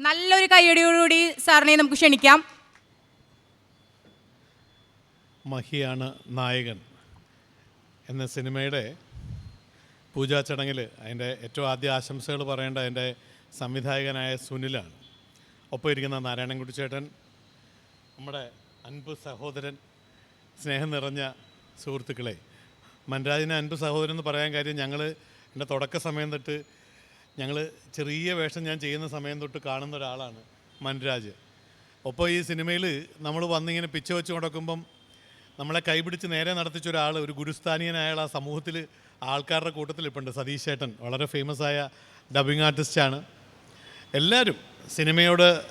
നല്ലൊരു കൈയടിയോടുകൂടി സാറിനെ നമുക്ക് ക്ഷണിക്കാം. മഹിയാണ് നായകൻ എന്ന സിനിമയുടെ പൂജാ ചടങ്ങിൽ അതിന്റെ ഏറ്റവും ആദ്യ ആശംസകൾ പറയേണ്ട എന്റെ സംവിധായകനായ സുനിലാണ്. ഒപ്പം ഇരിക്കുന്ന നാരായണൻകുട്ടി ചേട്ടൻ നമ്മുടെ അൻപ് സഹോദരൻ സ്നേഹം നിറഞ്ഞ സുഹൃത്തുക്കളെ. മൻരാജിനെ അൻപ് സഹോദരൻ എന്ന് പറയാൻ കാര്യം ഞങ്ങൾ എന്റെ തുടക്ക സമയം തൊട്ട് ഞങ്ങൾ ചെറിയ വേഷം ഞാൻ ചെയ്യുന്ന സമയം തൊട്ട് കാണുന്ന ഒരാളാണ് മൻരാജ്. ഒപ്പം ഈ സിനിമയിൽ നമ്മൾ വന്നിങ്ങനെ പിച്ച വെച്ച് കൊടുക്കുമ്പം നമ്മളെ കൈപിടിച്ച് നേരെ നടത്തിച്ച ഒരാൾ ഒരു ഗുരുസ്ഥാനീയനായ ആ സമൂഹത്തിൽ ആൾക്കാരുടെ കൂട്ടത്തിൽ ഇപ്പുണ്ട് സതീഷ് ചേട്ടൻ വളരെ ഫേമസ് ആയ ഡബിങ് ആർട്ടിസ്റ്റാണ് എല്ലാവരും സിനിമയോട്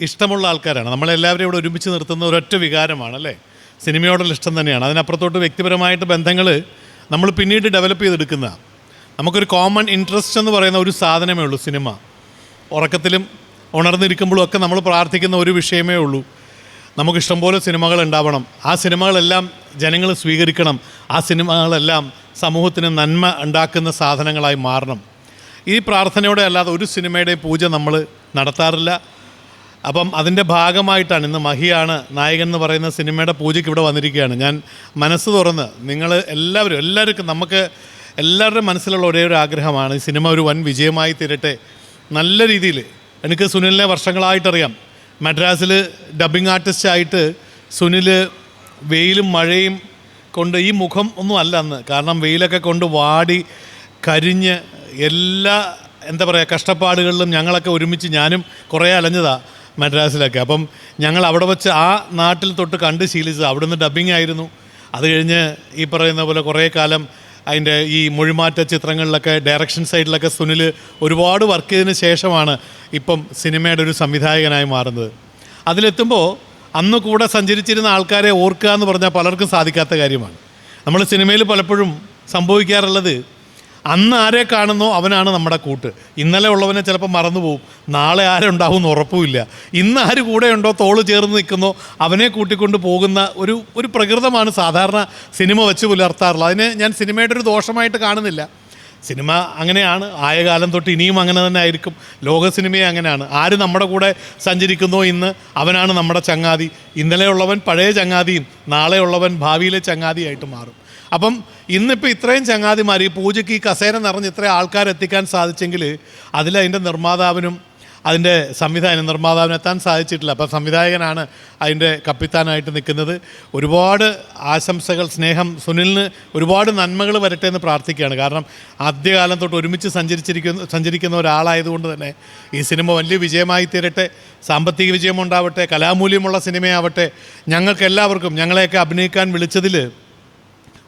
ഇഷ്ടമുള്ള ആൾക്കാരാണ്. നമ്മളെല്ലാവരും ഇവിടെ ഒരുമിച്ച് നിർത്തുന്ന ഒരൊറ്റ വികാരമാണ് അല്ലേ? സിനിമയോടുള്ള ഇഷ്ടം തന്നെയാണ്. അതിനപ്പുറത്തോട്ട് വ്യക്തിപരമായിട്ട് ബന്ധങ്ങൾ നമ്മൾ പിന്നീട് ഡെവലപ്പ് ചെയ്തെടുക്കുന്ന നമുക്കൊരു കോമൺ ഇൻട്രസ്റ്റ് എന്ന് പറയുന്ന ഒരു സാധനമേ ഉള്ളൂ സിനിമ. ഉറക്കത്തിലും ഉണർന്നിരിക്കുമ്പോഴും ഒക്കെ നമ്മൾ പ്രാർത്ഥിക്കുന്ന ഒരു വിഷയമേ ഉള്ളൂ. നമുക്ക് ഇഷ്ടംപോലെ സിനിമകൾ ഉണ്ടാവണം. ആ സിനിമകളെല്ലാം ജനങ്ങൾ സ്വീകരിക്കണം. ആ സിനിമകളെല്ലാം സമൂഹത്തിന് നന്മ ഉണ്ടാക്കുന്ന സാധനങ്ങളായി മാറണം. ഈ പ്രാർത്ഥനയോടെ അല്ലാതെ ഒരു സിനിമയുടെയും പൂജ നമ്മൾ നടത്താറില്ല. അപ്പം അതിന്റെ ഭാഗമായിട്ടാണ് ഇന്ന് മഹിയാണ് നായകൻ എന്ന് പറയുന്ന സിനിമയുടെ പൂജയ്ക്ക് ഇവിടെ വന്നിരിക്കുകയാണ്. ഞാൻ മനസ്സ് തുറന്ന് നിങ്ങൾ എല്ലാവരും എല്ലാവർക്കും നമുക്ക് എല്ലാവരുടെയും മനസ്സിലുള്ള ഒരേ ഒരു ആഗ്രഹമാണ് ഈ സിനിമ ഒരു വൻ വിജയമായി തീരട്ടെ. നല്ല രീതിയിൽ എനിക്ക് സുനിലിനെ വർഷങ്ങളായിട്ടറിയാം. മദ്രാസിൽ ഡബിങ് ആർട്ടിസ്റ്റായിട്ട് സുനിൽ വെയിലും മഴയും കൊണ്ട് ഈ മുഖം ഒന്നും അല്ല അന്ന്. കാരണം വെയിലൊക്കെ കൊണ്ട് വാടി കരിഞ്ഞ് എല്ലാ എന്താ പറയുക കഷ്ടപ്പാടുകളിലും ഞങ്ങളൊക്കെ ഒരുമിച്ച് ഞാനും കുറേ അലഞ്ഞതാ മദ്രാസിലൊക്കെ. അപ്പം ഞങ്ങൾ അവിടെ വെച്ച് ആ നാട്ടിൽ തൊട്ട് കണ്ട് ശീലിച്ചത്. അവിടുന്ന് ഡബിങ് ആയിരുന്നു. അത് കഴിഞ്ഞ് ഈ പറയുന്ന പോലെ കുറേ കാലം അതിന്റെ ഈ മൊഴിമാറ്റ ചിത്രങ്ങളിലൊക്കെ ഡയറക്ഷൻ സൈഡിലൊക്കെ സുനിൽ ഒരുപാട് വർക്ക് ചെയ്തതിന് ശേഷമാണ് ഇപ്പം സിനിമയുടെ ഒരു സംവിധായകനായി മാറുന്നത്. അതിലെത്തുമ്പോൾ അന്ന് കൂടെ സഞ്ചരിച്ചിരുന്ന ആൾക്കാരെ ഓർക്കുക എന്ന് പറഞ്ഞാൽ പലർക്കും സാധിക്കാത്ത കാര്യമാണ്. നമ്മൾ സിനിമയിൽ പലപ്പോഴും സംഭവിക്കാറുള്ളത് അന്ന് ആരെ കാണുന്നോ അവനാണ് നമ്മുടെ കൂട്ട്. ഇന്നലെ ഉള്ളവനെ ചിലപ്പോൾ മറന്നുപോകും നാളെ ആരുണ്ടാവും എന്ന് ഉറപ്പുമില്ല. ഇന്ന് ആര് കൂടെ ഉണ്ടോ തോൾ ചേർന്ന് നിൽക്കുന്നോ അവനെ കൂട്ടിക്കൊണ്ട് പോകുന്ന ഒരു ഒരു പ്രകൃതമാണ് സാധാരണ സിനിമ വെച്ച് പുലർത്താറുള്ളത്. അതിനെ ഞാൻ സിനിമയുടെ ഒരു ദോഷമായിട്ട് കാണുന്നില്ല. സിനിമ അങ്ങനെയാണ്. ആയ കാലം തൊട്ട് ഇനിയും അങ്ങനെ തന്നെ ആയിരിക്കും. ലോക സിനിമയെ അങ്ങനെയാണ്. ആര് നമ്മുടെ കൂടെ സഞ്ചരിക്കുന്നോ ഇന്ന് അവനാണ് നമ്മുടെ ചങ്ങാതി. ഇന്നലെയുള്ളവൻ പഴയ ചങ്ങാതിയും നാളെയുള്ളവൻ ഭാവിയിലെ ചങ്ങാതിയായിട്ട് മാറും. അപ്പം ഇന്നിപ്പോൾ ഇത്രയും ചങ്ങാതിമാർ ഈ പൂജയ്ക്ക് ഈ കസേര നിറഞ്ഞ് ഇത്രയും ആൾക്കാരെത്തിക്കാൻ സാധിച്ചെങ്കിൽ അതിൽ അതിന്റെ നിർമ്മാതാവിനും അതിന്റെ സംവിധാനം നിർമ്മാതാവിന് എത്താൻ സാധിച്ചിട്ടില്ല. അപ്പം സംവിധായകനാണ് അതിന്റെ കപ്പിത്താനായിട്ട് നിൽക്കുന്നത്. ഒരുപാട് ആശംസകൾ സ്നേഹം സുനിലിന് ഒരുപാട് നന്മകൾ വരട്ടെ എന്ന് പ്രാർത്ഥിക്കുകയാണ്. കാരണം ആദ്യകാലം തൊട്ട് ഒരുമിച്ച് സഞ്ചരിച്ചിരിക്കുന്ന സഞ്ചരിക്കുന്ന ഒരാളായതുകൊണ്ട് തന്നെ ഈ സിനിമ വലിയ വിജയമായി തീരട്ടെ. സാമ്പത്തിക വിജയമുണ്ടാവട്ടെ കലാമൂല്യമുള്ള സിനിമയാവട്ടെ. ഞങ്ങൾക്ക് എല്ലാവർക്കും ഞങ്ങളെയൊക്കെ അഭിനയിക്കാൻ വിളിച്ചതിൽ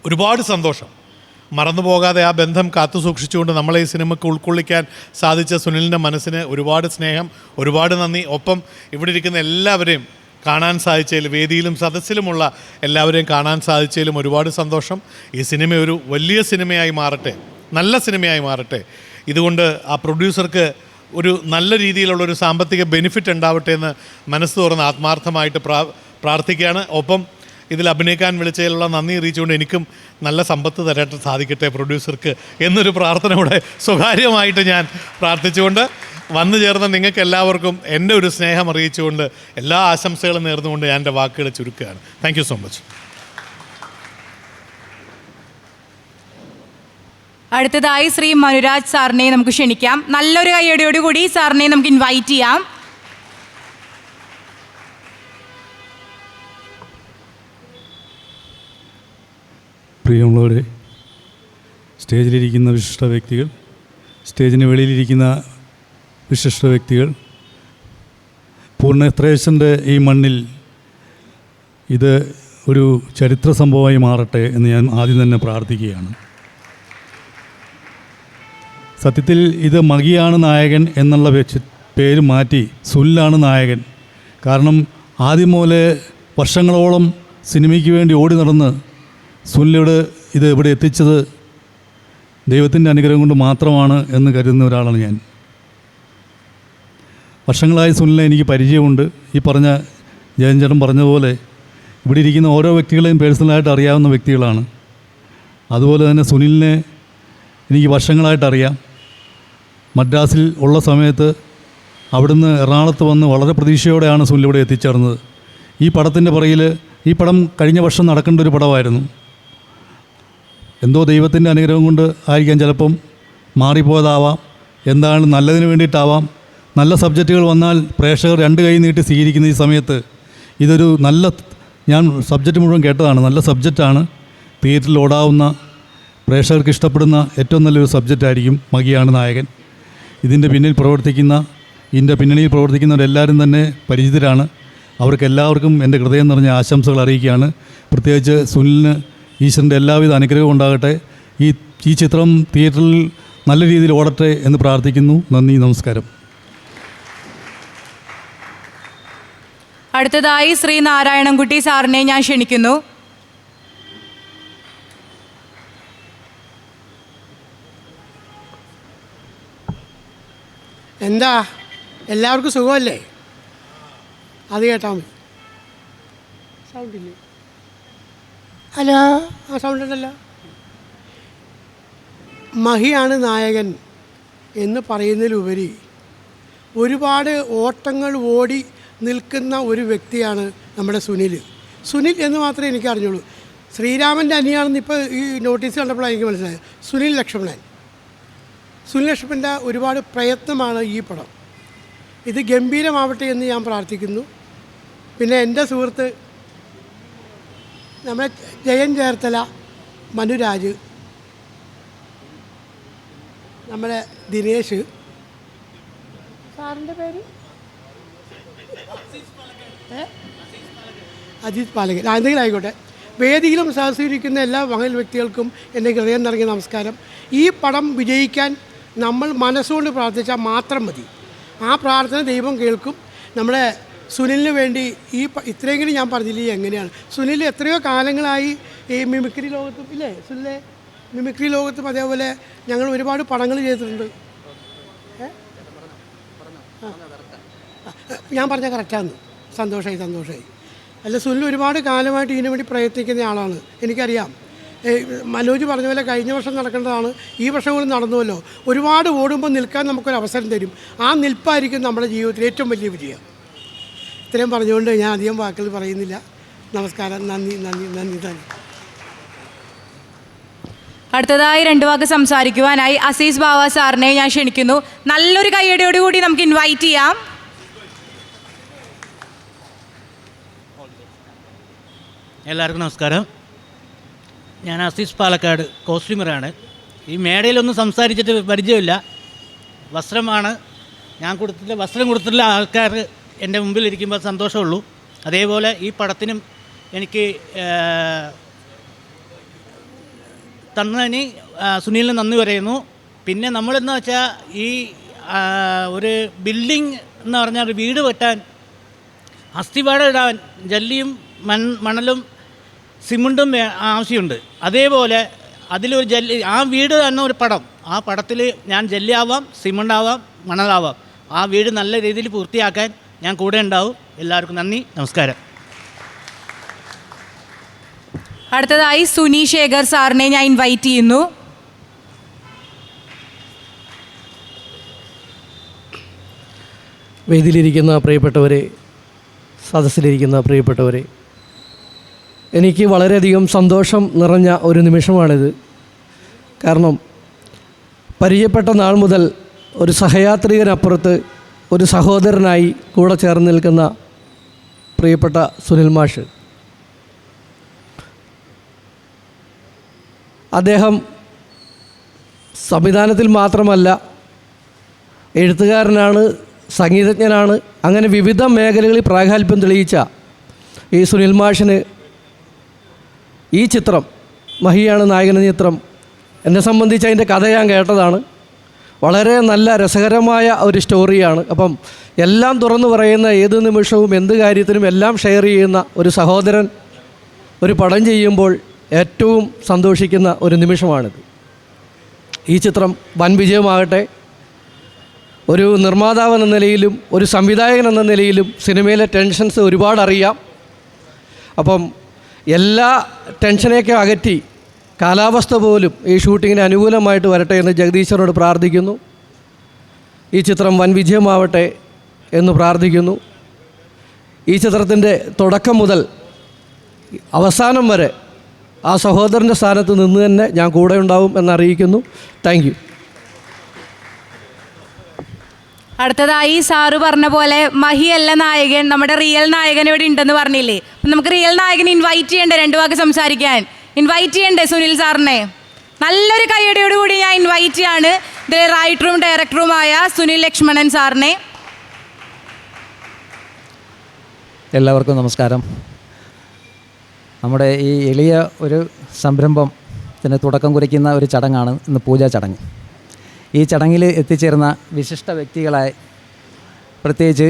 ഒരുപാട് സന്തോഷം. മറന്നു പോകാതെ ആ ബന്ധം കാത്തു സൂക്ഷിച്ചുകൊണ്ട് നമ്മളെ ഈ സിനിമയ്ക്ക് ഉൾക്കൊള്ളിക്കാൻ സാധിച്ച സുനിലിന്റെ മനസ്സിന് ഒരുപാട് സ്നേഹം ഒരുപാട് നന്ദി. ഒപ്പം ഇവിടെ ഇരിക്കുന്ന എല്ലാവരെയും കാണാൻ സാധിച്ചതിൽ വേദിയിലും സദസ്സിലുമുള്ള എല്ലാവരെയും കാണാൻ സാധിച്ചതിലും ഒരുപാട് സന്തോഷം. ഈ സിനിമ ഒരു വലിയ സിനിമയായി മാറട്ടെ നല്ല സിനിമയായി മാറട്ടെ. ഇതുകൊണ്ട് ആ പ്രൊഡ്യൂസർക്ക് ഒരു നല്ല രീതിയിലുള്ള ഒരു സാമ്പത്തിക ബെനിഫിറ്റ് ഉണ്ടാവട്ടെ എന്ന് മനസ്സ് തുറന്ന് ആത്മാർത്ഥമായിട്ട് പ്രാ പ്രാർത്ഥിക്കുകയാണ്. ഒപ്പം ഇതിൽ അഭിനയിക്കാൻ വിളിച്ചതിലുള്ള നന്ദി അറിയിച്ചുകൊണ്ട് എനിക്കും നല്ല സമ്പത്ത് തരാൻ സാധിക്കട്ടെ പ്രൊഡ്യൂസർക്ക് എന്നൊരു പ്രാർത്ഥന കൂടെ സ്വകാര്യമായിട്ട് ഞാൻ പ്രാർത്ഥിച്ചുകൊണ്ട് വന്നു ചേർന്ന നിങ്ങൾക്ക് എല്ലാവർക്കും എന്റെ ഒരു സ്നേഹം അറിയിച്ചുകൊണ്ട് എല്ലാ ആശംസകളും നേർന്നുകൊണ്ട് ഞാൻ എന്റെ വാക്കുകൾ ചുരുക്കുകയാണ്. താങ്ക് സോ മച്ച് അടുത്തതായി ശ്രീ മനുരാജ് സാറിനെ നമുക്ക് ക്ഷണിക്കാം. നല്ലൊരു കൈയടിയോടുകൂടി സാറിനെ നമുക്ക് ഇൻവൈറ്റ് ചെയ്യാം. പ്രിയമുള്ളവരെ സ്റ്റേജിലിരിക്കുന്ന വിശിഷ്ട വ്യക്തികൾ സ്റ്റേജിന് വെളിയിലിരിക്കുന്ന വിശിഷ്ട വ്യക്തികൾ പൂർണത്രേശന്റെ ഈ മണ്ണിൽ ഇത് ഒരു ചരിത്ര സംഭവമായി മാറട്ടെ എന്ന് ഞാൻ ആദ്യം തന്നെ പ്രാർത്ഥിക്കുകയാണ്. സത്യത്തിൽ ഇത് മകിയാണ് നായകൻ എന്നുള്ള പേര് മാറ്റി സുല്ലാണ് നായകൻ. കാരണം ആദ്യം മുതലേ വർഷങ്ങളോളം സിനിമയ്ക്ക് വേണ്ടി ഓടി നടന്ന് സുല്ലിവിടെ ഇത് ഇവിടെ എത്തിച്ചത് ദൈവത്തിന്റെ അനുഗ്രഹം കൊണ്ട് മാത്രമാണ് എന്ന് കരുതുന്ന ഒരാളാണ് ഞാൻ. വർഷങ്ങളായി സുനിലിനെ എനിക്ക് പരിചയമുണ്ട്. ഈ പറഞ്ഞ ജയൻചേട്ടൻ പറഞ്ഞതുപോലെ ഇവിടെ ഇരിക്കുന്ന ഓരോ വ്യക്തികളെയും പേഴ്സണലായിട്ട് അറിയാവുന്ന വ്യക്തികളാണ്. അതുപോലെ തന്നെ സുനിലിനെ എനിക്ക് വർഷങ്ങളായിട്ട് അറിയാം. മദ്രാസിൽ ഉള്ള സമയത്ത് അവിടുന്ന് എറണാകുളത്ത് വന്ന് വളരെ പ്രതീക്ഷയോടെയാണ് സുനിൽ ഇവിടെ എത്തിച്ചേർന്നത്. ഈ പടത്തിന്റെ പുറകിൽ ഈ പടം കഴിഞ്ഞ വർഷം നടക്കേണ്ട ഒരു പടമായിരുന്നു. എന്തോ ദൈവത്തിന്റെ അനുഗ്രഹം കൊണ്ട് ആയിരിക്കാം ചിലപ്പം മാറിപ്പോയതാവാം. എന്താണ് നല്ലതിന് വേണ്ടിയിട്ടാവാം. നല്ല സബ്ജക്റ്റുകൾ വന്നാൽ പ്രേക്ഷകർ രണ്ട് കൈ നീട്ടി സ്വീകരിക്കുന്ന ഈ സമയത്ത് ഇതൊരു നല്ല ഞാൻ സബ്ജക്റ്റ് മുഴുവൻ കേട്ടതാണ്. നല്ല സബ്ജക്റ്റാണ്. തിയേറ്ററിൽ ഓടാവുന്ന പ്രേക്ഷകർക്ക് ഇഷ്ടപ്പെടുന്ന ഏറ്റവും നല്ലൊരു സബ്ജക്റ്റായിരിക്കും മകിയാണ് നായകൻ. ഇതിന്റെ പിന്നിൽ പ്രവർത്തിക്കുന്ന ഇതിന്റെ പിന്നണിയിൽ പ്രവർത്തിക്കുന്നവരെല്ലാവരും തന്നെ പരിചിതരാണ്. അവർക്കെല്ലാവർക്കും എന്റെ ഹൃദയം നിറഞ്ഞ ആശംസകൾ അറിയിക്കുകയാണ്. പ്രത്യേകിച്ച് സുനിലിന് ഈശ്വരന്റെ എല്ലാവിധ അനുഗ്രഹവും ഉണ്ടാകട്ടെ. ഈ ഈ ചിത്രം തിയേറ്ററിൽ നല്ല രീതിയിൽ ഓടട്ടെ എന്ന് പ്രാർത്ഥിക്കുന്നു. നന്ദി നമസ്കാരം. അടുത്തതായി ശ്രീ നാരായണൻകുട്ടി സാറിനെ ഞാൻ ക്ഷണിക്കുന്നു. എന്താ? എല്ലാവർക്കും സുഖമല്ലേ? അത് കേട്ടാൽ മതി. സൗണ്ടില്ലേ? അല്ല. ആ സൗണ്ട് ഉണ്ടല്ലോ. മഹിയാണ് നായകൻ എന്ന് പറയുന്നതിലുപരി ഒരുപാട് ഓട്ടങ്ങൾ ഓടി നിൽക്കുന്ന ഒരു വ്യക്തിയാണ് നമ്മുടെ സുനിൽ. സുനിൽ എന്ന് മാത്രമേ എനിക്ക് അറിഞ്ഞുള്ളൂ. ശ്രീരാമന്റെ അനിയാണെന്ന് ഇപ്പോൾ ഈ നോട്ടീസ് കണ്ടപ്പോഴാണ് എനിക്ക് മനസ്സിലായത്. സുനിൽ ലക്ഷ്മണൻ. സുനിൽ ലക്ഷ്മണന്റെ ഒരുപാട് പ്രയത്നമാണ് ഈ പടം. ഇത് ഗംഭീരമാവട്ടെ എന്ന് ഞാൻ പ്രാർത്ഥിക്കുന്നു. പിന്നെ എന്റെ സുഹൃത്ത് നമ്മുടെ ജയൻ ചേർത്തല മനുരാജ് നമ്മുടെ ദിനേശ്. സാറിന്റെ പേര്? അജിത് പാലകൻ. എന്തെങ്കിലും ആയിക്കോട്ടെ. വേദിയിലും സഹസീകരിക്കുന്ന എല്ലാ മഹൽ വ്യക്തികൾക്കും എന്റെ ഹൃദയം നിറങ്ങിയ നമസ്കാരം. ഈ പടം വിജയിക്കാൻ നമ്മൾ മനസ്സുകൊണ്ട് പ്രാർത്ഥിച്ചാൽ മാത്രം മതി. ആ പ്രാർത്ഥന ദൈവം കേൾക്കും. നമ്മുടെ സുനിലിന് വേണ്ടി ഈ ഇത്രയെങ്കിലും ഞാൻ പറഞ്ഞില്ലേ എങ്ങനെയാണ്? സുനിൽ എത്രയോ കാലങ്ങളായി ഈ മിമിക്രി ലോകത്തും ഇല്ലേ? സുനിലെ മിമിക്രി ലോകത്തും അതേപോലെ ഞങ്ങൾ ഒരുപാട് പടങ്ങൾ ചെയ്തിട്ടുണ്ട്. ഞാൻ പറഞ്ഞ കറക്റ്റാന്ന്. സന്തോഷമായി സന്തോഷമായി അല്ല സുനിൽ ഒരുപാട് കാലമായിട്ട് ഇതിനു വേണ്ടി പ്രയത്നിക്കുന്ന ആളാണ്. എനിക്കറിയാം. മനോജ് പറഞ്ഞ പോലെ കഴിഞ്ഞ വർഷം നടക്കേണ്ടതാണ്. ഈ വർഷം കൂടി നടന്നുവല്ലോ. ഒരുപാട് ഓടുമ്പോൾ നിൽക്കാൻ നമുക്കൊരു അവസരം തരും. ആ നിൽപ്പായിരിക്കും നമ്മുടെ ജീവിതത്തിൽ ഏറ്റവും വലിയ വിജയം. ഇത്രയും പറഞ്ഞുകൊണ്ട് ഞാൻ അധികം വാക്കുകൾ പറയുന്നില്ല. നമസ്കാരം. നന്ദി നന്ദി നന്ദി നന്ദി. അടുത്തതായി രണ്ടു വാക്ക് സംസാരിക്കുവാനായി അസീസ് ബാവ സാറിനെ ഞാൻ ക്ഷണിക്കുന്നു. നല്ലൊരു കൈയടിയോട് കൂടി നമുക്ക് ഇൻവൈറ്റ് ചെയ്യാം. എല്ലാവർക്കും നമസ്കാരം. ഞാൻ അസീസ് പാലക്കാട് കോസ്റ്റ്യൂമറാണ്. ഈ മേടയിലൊന്നും സംസാരിച്ചിട്ട് പരിചയമില്ല. വസ്ത്രമാണ് ഞാൻ കൊടുത്തിട്ടുള്ള വസ്ത്രം കൊടുത്തിട്ടുള്ള ആൾക്കാർ എന്റെ മുമ്പിൽ ഇരിക്കുമ്പോൾ സന്തോഷമുള്ളൂ. അതേപോലെ ഈ പടത്തിനും എനിക്ക് തന്നതിന് സുനിലിന് നന്ദി പറയുന്നു. പിന്നെ നമ്മളെന്ന് വെച്ചാൽ ഈ ഒരു ബിൽഡിംഗ് എന്ന് പറഞ്ഞാൽ ഒരു വീട് വെട്ടാൻ അസ്ഥിപാടം ഇടാൻ ജല്ലിയും മൺ മണലും സിമന്റും ആവശ്യമുണ്ട്. അതേപോലെ അതിലൊരു ജല്ലി ആ വീട് തന്നെ ഒരു പടം. ആ പടത്തിൽ ഞാൻ ജല്ലിയാവാം സിമന്റാവാം മണലാവാം. ആ വീട് നല്ല രീതിയിൽ പൂർത്തിയാക്കാൻ ഞാൻ കൂടെ ഉണ്ടാവും. എല്ലാവർക്കും നന്ദി. നമസ്കാരം. അടുത്തതായി സുനി ശേഖർ സാറിനെ ഞാൻ ഇൻവൈറ്റ് ചെയ്യുന്നു. വേദിയിലിരിക്കുന്ന പ്രിയപ്പെട്ടവരെ സദസ്സിലിരിക്കുന്ന പ്രിയപ്പെട്ടവരെ എനിക്ക് വളരെയധികം സന്തോഷം നിറഞ്ഞ ഒരു നിമിഷമാണിത്. കാരണം പരിചയപ്പെട്ട നാൾ മുതൽ ഒരു സഹയാത്രികനപ്പുറത്ത് ഒരു സഹോദരനായി കൂടെ ചേർന്ന് നിൽക്കുന്ന പ്രിയപ്പെട്ട സുനിൽ മാഷ്. അദ്ദേഹം സംവിധാനത്തിൽ മാത്രമല്ല എഴുത്തുകാരനാണ് സംഗീതജ്ഞനാണ് അങ്ങനെ വിവിധ മേഖലകളിൽ പ്രാഗൽഭ്യം തെളിയിച്ച ഈ സുനിൽ മാഷിന് ഈ ചിത്രം മഹിയാണ് നായകൻ എന്ന ചിത്രം എന്നെ സംബന്ധിച്ച് അതിന്റെ കഥ ഞാൻ കേട്ടതാണ്. വളരെ നല്ല രസകരമായ ഒരു സ്റ്റോറിയാണ്. അപ്പം എല്ലാം തുറന്നു പറയുന്ന ഏത് നിമിഷവും എന്ത് കാര്യത്തിനും എല്ലാം ഷെയർ ചെയ്യുന്ന ഒരു സഹോദരൻ ഒരു പടം ചെയ്യുമ്പോൾ ഏറ്റവും സന്തോഷിക്കുന്ന ഒരു നിമിഷമാണിത്. ഈ ചിത്രം വൻ വിജയമാകട്ടെ. ഒരു നിർമ്മാതാവ് എന്ന നിലയിലും ഒരു സംവിധായകൻ എന്ന നിലയിലും സിനിമയിലെ ടെൻഷൻസ് ഒരുപാട് അറിയാം അപ്പം എല്ലാ ടെൻഷനെയൊക്കെ അകറ്റി കാലാവസ്ഥ പോലും ഈ ഷൂട്ടിങ്ങിന് അനുകൂലമായിട്ട് വരട്ടെ എന്ന് ജഗദീശ്വരനോട് പ്രാർത്ഥിക്കുന്നു. ഈ ചിത്രം വൻ വിജയമാവട്ടെ എന്ന് പ്രാർത്ഥിക്കുന്നു. ഈ ചിത്രത്തിന്റെ തുടക്കം മുതൽ അവസാനം വരെ ആ സഹോദരന്റെ സ്ഥാനത്ത് നിന്ന് തന്നെ ഞാൻ കൂടെ ഉണ്ടാവും എന്നറിയിക്കുന്നു താങ്ക് യു. അടുത്തതായി സാറ് പറഞ്ഞ പോലെ മഹി അല്ല നായകൻ നമ്മുടെ റിയൽ നായകൻ ഇവിടെ ഉണ്ടെന്ന് പറഞ്ഞില്ലേ? നമുക്ക് റിയൽ നായകൻ ഇൻവൈറ്റ് ചെയ്യേണ്ട? രണ്ടു വാക്ക് സംസാരിക്കാൻ. ഇൻവൈറ്റ് ചെയ്യണ്ടേ സുനിൽ സാറിനെ? നല്ലൊരു കൈയടിയോട് കൂടി ഞാൻ ഇൻവൈറ്റ് ചെയ്യാണ്. ഇതിലെ റൈറ്ററും ഡയറക്ടറുമായ സുനിൽ ലക്ഷ്മണൻ സാറിനെ. എല്ലാവർക്കും നമസ്കാരം. നമ്മുടെ ഈ എളിയ ഒരു സംരംഭം സംരംഭത്തിന് തുടക്കം കുറിക്കുന്ന ഒരു ചടങ്ങാണ് ഇന്ന് പൂജാ ചടങ്ങ്. ഈ ചടങ്ങിൽ എത്തിച്ചേർന്ന വിശിഷ്ട വ്യക്തികളായി പ്രത്യേകിച്ച്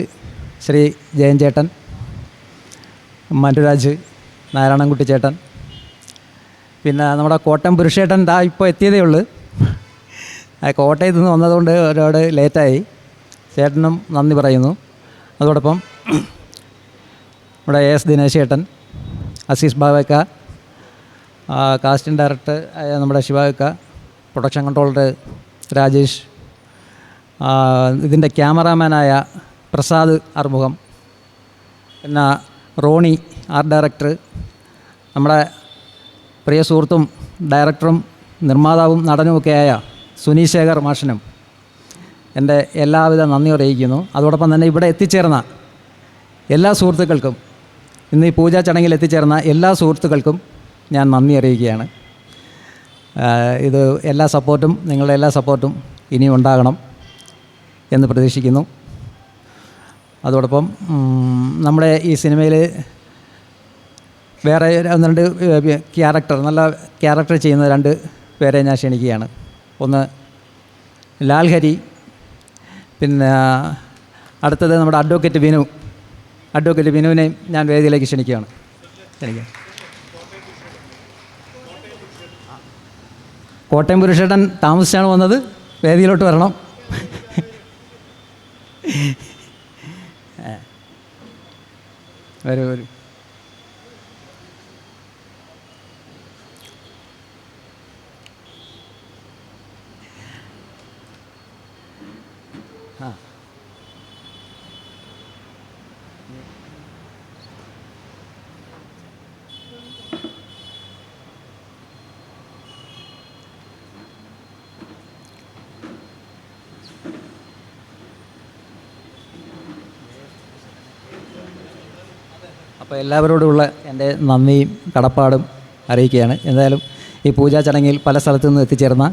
ശ്രീ ജയൻ ചേട്ടൻ മനുരാജ് നാരായണൻകുട്ടി ചേട്ടൻ പിന്നെ നമ്മുടെ കോട്ടയം പുരുഷേട്ടൻ ദാ ഇപ്പോൾ എത്തിയതേ ഉള്ളൂ. ആ കോട്ടയത്ത് നിന്ന് വന്നതുകൊണ്ട് ഒരുപാട് ലേറ്റായി ചേട്ടനും നന്ദി പറയുന്നു. അതോടൊപ്പം നമ്മുടെ എ എസ് ദിനേശ് ചേട്ടൻ അസീസ് ബാവേക്ക കാസ്റ്റിംഗ് ഡയറക്ടർ ആയ നമ്മുടെ ശിവാക്ക പ്രൊഡക്ഷൻ കൺട്രോളർ രാജേഷ് ഇതിന്റെ ക്യാമറാമാനായ പ്രസാദ് അറുമുഖം പിന്നെ റോണി ആർട്ട് ഡയറക്ടർ നമ്മുടെ പ്രിയ സുഹൃത്തും ഡയറക്ടറും നിർമ്മാതാവും നടനുമൊക്കെയായ സുനിശേഖർ മാഷനും എന്റെ എല്ലാവിധ നന്ദി അറിയിക്കുന്നു. അതോടൊപ്പം തന്നെ ഇവിടെ എത്തിച്ചേർന്ന എല്ലാ സുഹൃത്തുക്കൾക്കും ഇന്ന് ഈ പൂജാ ചടങ്ങിൽ എത്തിച്ചേർന്ന എല്ലാ സുഹൃത്തുക്കൾക്കും ഞാൻ നന്ദി അറിയിക്കുകയാണ്. ഇത് എല്ലാ സപ്പോർട്ടും നിങ്ങളുടെ എല്ലാ സപ്പോർട്ടും ഇനിയും ഉണ്ടാകണം എന്ന് പ്രതീക്ഷിക്കുന്നു. അതോടൊപ്പം നമ്മുടെ ഈ സിനിമയിൽ വേറെ ഒന്ന് രണ്ട് ക്യാരക്ടർ നല്ല ക്യാരക്ടർ ചെയ്യുന്ന രണ്ട് പേരെ ഞാൻ ക്ഷണിക്കുകയാണ്. ഒന്ന് ലാൽ ഹരി പിന്നെ അടുത്തത് നമ്മുടെ അഡ്വക്കേറ്റ് വിനു. അഡ്വക്കേറ്റ് വിനുവിനെയും ഞാൻ വേദിയിലേക്ക് ക്ഷണിക്കുകയാണ്. ക്ഷണിക്കാം. കോട്ടയം പുരുഷേട്ടൻ താമസിച്ചാണ് വന്നത്. വേദിയിലോട്ട് വരണം. വരൂ വരൂ അപ്പോൾ എല്ലാവരോടുമുള്ള എന്റെ നന്ദിയും കടപ്പാടും അറിയിക്കുകയാണ്. എന്തായാലും ഈ പൂജാ ചടങ്ങിൽ പല സ്ഥലത്തു നിന്ന് എത്തിച്ചേർന്ന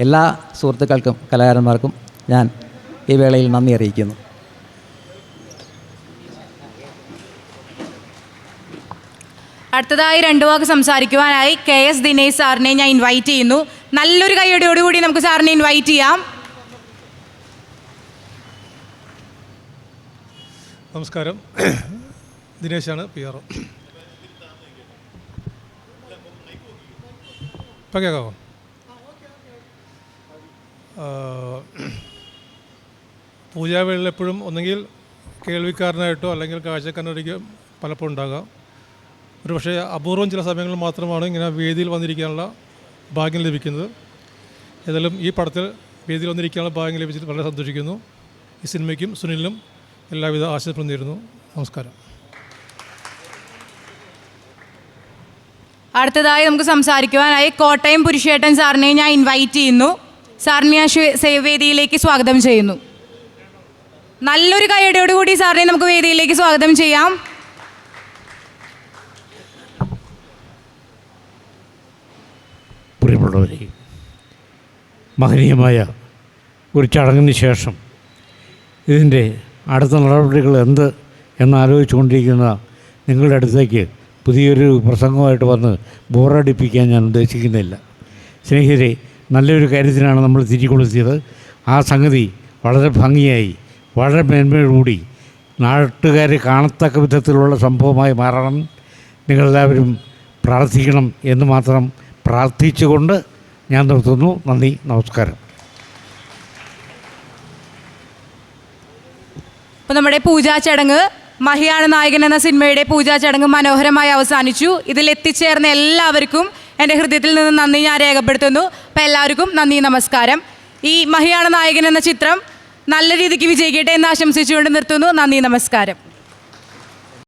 എല്ലാ സുഹൃത്തുക്കൾക്കും കലാകാരന്മാർക്കും ഞാൻ ഈ വേളയിൽ നന്ദി അറിയിക്കുന്നു. അടുത്തതായി രണ്ടു വാക്ക് സംസാരിക്കുവാനായി കെ എസ് ദിനേശ് സാറിനെ ഞാൻ ഇൻവൈറ്റ് ചെയ്യുന്നു. നല്ലൊരു കൈയടിയോടുകൂടി നമുക്ക് സാറിനെ ഇൻവൈറ്റ് ചെയ്യാം. നമസ്കാരം. ദിനേശാണ് പി ആർ ഒ. ഇപ്പം കേൾക്കാമോ പൂജാവേളയിൽ എപ്പോഴും ഒന്നെങ്കിൽ കേൾവിക്കാരനായിട്ടോ അല്ലെങ്കിൽ കാഴ്ചക്കാരനായിരിക്കും പലപ്പോഴും ഉണ്ടാകാം. ഒരു പക്ഷേ അപൂർവം ചില സമയങ്ങളിൽ മാത്രമാണ് ഇങ്ങനെ വേദിയിൽ വന്നിരിക്കാനുള്ള ഭാഗ്യം ലഭിക്കുന്നത്. ഏതായാലും ഈ പടത്തിൽ വേദിയിൽ വന്നിരിക്കാനുള്ള ഭാഗ്യം ലഭിച്ചിട്ട് വളരെ സന്തോഷിക്കുന്നു. ഈ സിനിമയ്ക്കും സുനിലിനും എല്ലാവിധ ആശംസകളും നേരുന്നു. നമസ്കാരം. അടുത്തതായി നമുക്ക് സംസാരിക്കുവാനായി കോട്ടയം പുരുഷേട്ടൻ സാറിനെ ഞാൻ ഇൻവൈറ്റ് ചെയ്യുന്നു. സാറിനെ ഞാൻ വേദിയിലേക്ക് സ്വാഗതം ചെയ്യുന്നു. നല്ലൊരു കൈയടിയോടുകൂടി സാറിനെ നമുക്ക് വേദിയിലേക്ക് സ്വാഗതം ചെയ്യാം. മഹനീയമായ ഒരു ചടങ്ങിന് ശേഷം ഇതിന്റെ അടുത്ത നടപടികൾ എന്ത് എന്നാലോചിച്ചുകൊണ്ടിരിക്കുന്ന നിങ്ങളുടെ അടുത്തേക്ക് പുതിയൊരു പ്രസംഗമായിട്ട് വന്ന് ബോറടിപ്പിക്കാൻ ഞാൻ ഉദ്ദേശിക്കുന്നില്ല. സ്നേഹിതരെ നല്ലൊരു കാര്യത്തിനാണ് നമ്മൾ തിരികൊളുത്തിയത്. ആ സംഗതി വളരെ ഭംഗിയായി വളരെ മേന്മയോടുകൂടി നാട്ടുകാരെ കാണത്തക്ക വിധത്തിലുള്ള സംഭവമായി മാറണം. നിങ്ങളെല്ലാവരും പ്രാർത്ഥിക്കണം എന്ന് മാത്രം പ്രാർത്ഥിച്ചുകൊണ്ട് ഞാൻ നിർത്തുന്നു. നന്ദി നമസ്കാരം. അപ്പോൾ നമ്മുടെ പൂജാ ചടങ്ങ് മഹിയാണ് നായകൻ എന്ന സിനിമയുടെ പൂജാ ചടങ്ങ് മനോഹരമായി അവസാനിച്ചു. ഇതിൽ എത്തിച്ചേർന്ന എല്ലാവർക്കും എന്റെ ഹൃദയത്തിൽ നിന്ന് നന്ദി ഞാൻ രേഖപ്പെടുത്തുന്നു. അപ്പം എല്ലാവർക്കും നന്ദി നമസ്കാരം. ഈ മഹിയാണ് നായകൻ എന്ന ചിത്രം നല്ല രീതിക്ക് വിജയിക്കട്ടെ എന്ന് ആശംസിച്ചുകൊണ്ട് നിർത്തുന്നു. നന്ദി നമസ്കാരം.